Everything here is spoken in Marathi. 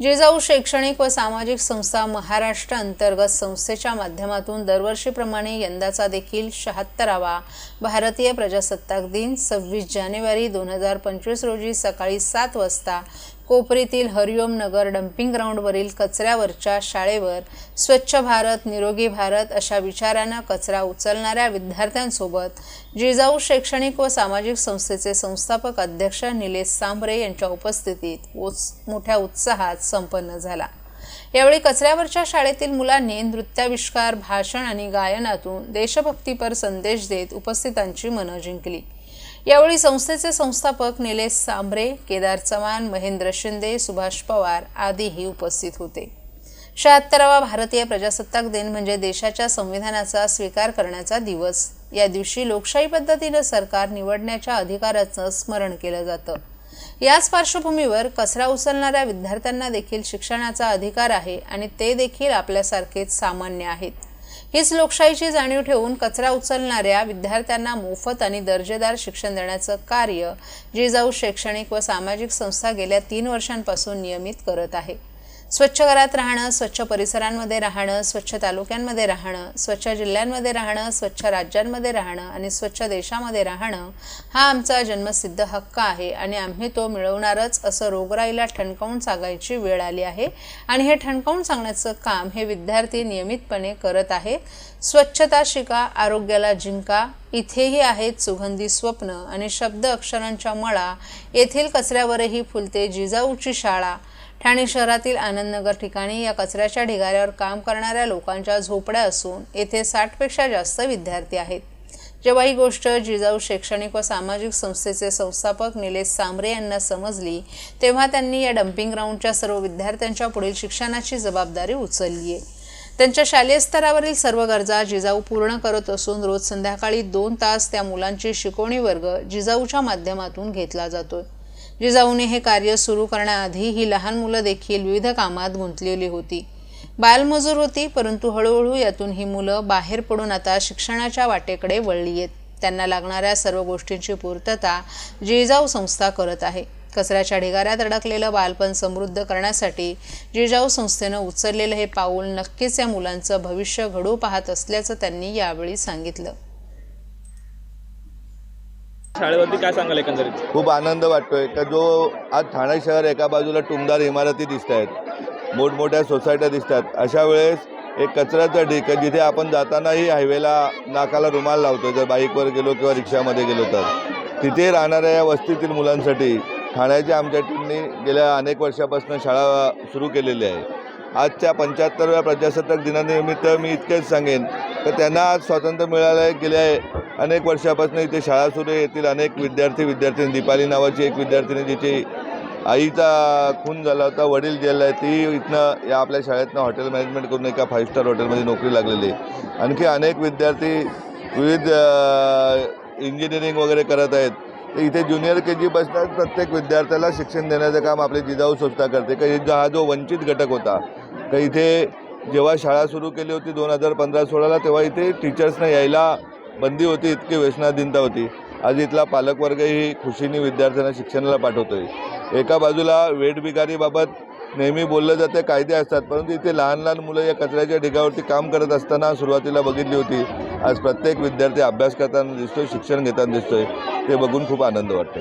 जिजाऊ शैक्षणिक व सामाजिक संस्था महाराष्ट्र अंतर्गत संस्थेच्या माध्यमातून दरवर्षीप्रमाणे यंदाचा देखील शहात्तरावा भारतीय प्रजासत्ताक दिन सव्वीस जानेवारी दोन हजार पंचवीस रोजी सकाळी सात वाजता कोपरीतील हरिओम नगर डम्पिंग ग्राउंडवरील कचऱ्यावरच्या शाळेवर स्वच्छ भारत निरोगी भारत अशा विचारानं कचरा उचलणाऱ्या विद्यार्थ्यांसोबत जिजाऊ शैक्षणिक व सामाजिक संस्थेचे संस्थापक अध्यक्ष निलेश सांबरे यांच्या उपस्थितीत मोठ्या उत्साहात संपन्न झाला. यावेळी कचऱ्यावरच्या शाळेतील मुलांनी नृत्याविष्कार भाषण आणि गायनातून देशभक्तीपर संदेश देत उपस्थितांची मनं जिंकली. यावेळी संस्थेचे संस्थापक निलेश सांबरे केदार चव्हाण महेंद्र शिंदे सुभाष पवार आदीही उपस्थित होते. शहात्तरावा भारतीय प्रजासत्ताक दिन म्हणजे देशाच्या संविधानाचा स्वीकार करण्याचा दिवस. या दिवशी लोकशाही पद्धतीनं सरकार निवडण्याच्या अधिकाराचं स्मरण केलं जातं. याच पार्श्वभूमीवर कचरा उचलणाऱ्या विद्यार्थ्यांना देखील शिक्षणाचा अधिकार आहे आणि ते देखील आपल्यासारखेच सामान्य आहेत. हीच लोकशाहीची जाणीव ठेवून कचरा उचलणाऱ्या विद्यार्थ्यांना मोफत आणि दर्जेदार शिक्षण देण्याचं कार्य जिजाऊ शैक्षणिक व सामाजिक संस्था गेल्या तीन वर्षांपासून नियमित करत आहे. स्वच्छ घरात राहणं स्वच्छ परिसरांमध्ये राहणं स्वच्छ तालुक्यांमध्ये राहणं स्वच्छ जिल्ह्यांमध्ये राहणं स्वच्छ राज्यांमध्ये राहणं आणि स्वच्छ देशामध्ये राहणं हा आमचा जन्मसिद्ध हक्क आहे आणि आम्ही तो मिळवणारच असं रोगराईला ठणकावून सांगायची वेळ आली आहे. आणि हे ठणकावून सांगण्याचं काम हे विद्यार्थी नियमितपणे करत आहेत. स्वच्छता शिका आरोग्याला जिंका इथेही आहेत सुगंधी स्वप्न आणि शब्द अक्षरांच्या मळा. येथील कचऱ्यावरही फुलते जिजाऊची शाळा. ठाणे शहरातील आनंदनगर ठिकाणी या कचऱ्याच्या ढिगाऱ्यावर काम करणाऱ्या लोकांच्या झोपड्या असून येथे साठपेक्षा जास्त विद्यार्थी आहेत. जेव्हा ही गोष्ट जिजाऊ शैक्षणिक व सामाजिक संस्थेचे संस्थापक निलेश सांबरे यांना समजली तेव्हा त्यांनी या डम्पिंग ग्राउंडच्या सर्व विद्यार्थ्यांच्या पुढील शिक्षणाची जबाबदारी उचलली आहे. त्यांच्या शालेय स्तरावरील सर्व गरजा जिजाऊ पूर्ण करत असून रोज संध्याकाळी दोन तास त्या मुलांची शिकवणी वर्ग जिजाऊच्या माध्यमातून घेतला जातोय. जिजाऊने हे कार्य सुरू करण्याआधी ही लहान मुलं देखील विविध कामात गुंतलेली होती. बालमजूर होती परंतु हळूहळू यातून ही मुलं बाहेर पडून आता शिक्षणाच्या वाटेकडे वळली आहेत. त्यांना लागणाऱ्या सर्व गोष्टींची पूर्तता जिजाऊ संस्था करत आहे. कचऱ्याच्या ढिगाऱ्यात अडकलेलं बालपण समृद्ध करण्यासाठी जिजाऊ संस्थेनं उचललेलं हे पाऊल नक्कीच या मुलांचं भविष्य घडू पाहत असल्याचं त्यांनी यावेळी सांगितलं. शाळेवरती काय सांगाल एकंदरीत? खूप आनंद वाटतोय. का जो आज ठाणे शहर एका बाजूला टुमदार इमारती दिसत आहेत मोठमोठ्या सोसायट्या दिसतात अशा वेळेस एक कचऱ्याचा ढीक आहे, जिथे आपण जातानाही हायवेला नाकाला रुमाल लावतो जर बाईकवर गेलो किंवा रिक्षामध्ये गेलो तर. तिथे राहणाऱ्या या वस्तीतील मुलांसाठी ठाण्याच्या आमच्या टीमने गेल्या अनेक वर्षापासून शाळा सुरू केलेली आहे. आजच्या पंच्याहत्तरव्या प्रजासत्ताक दिनानिमित्त मी इतकेच सांगेन तर त्यांना आज स्वातंत्र्य मिळालं आहे गेल्या अनेक वर्षापासून इथे शाळा सुरू येथील अनेक विद्यार्थी विद्यार्थिनी दीपाली नावाची एक विद्यार्थिनी जिची आईचा खून झाला होता वडील गेला आहे ती इथनं या आपल्या शाळेतनं हॉटेल मॅनेजमेंट करून एका फाईव्ह स्टार हॉटेलमध्ये नोकरी लागलेली आहे. आणखी अनेक विद्यार्थी विविध इंजिनिअरिंग वगैरे करत आहेत. तर इथे ज्युनियर के जीपासून प्रत्येक विद्यार्थ्याला शिक्षण देण्याचं काम आपली जिजाऊ संस्था करते. का हा जो वंचित घटक होता का इथे जेव्हा शाळा सुरू केली होती दोन हजार पंधरा सोळाला तेव्हा इथे टीचर्सनं यायला बंदी होती इतकी व्यसनाधीनता होती. आज इथला पालकवर्गही खुशीने विद्यार्थ्यांना शिक्षणाला पाठवतोय. एका बाजूला वेठबिगारीबाबत नेहमी बोललं जाते कायदे असतात परंतु इथे लहान लहान मुलं या कचऱ्याच्या ढिगावरती काम करत असताना सुरुवातीला बघितली होती. आज प्रत्येक विद्यार्थी अभ्यास करताना दिसतोय शिक्षण घेताना दिसतोय. ते बघून खूप आनंद वाटतो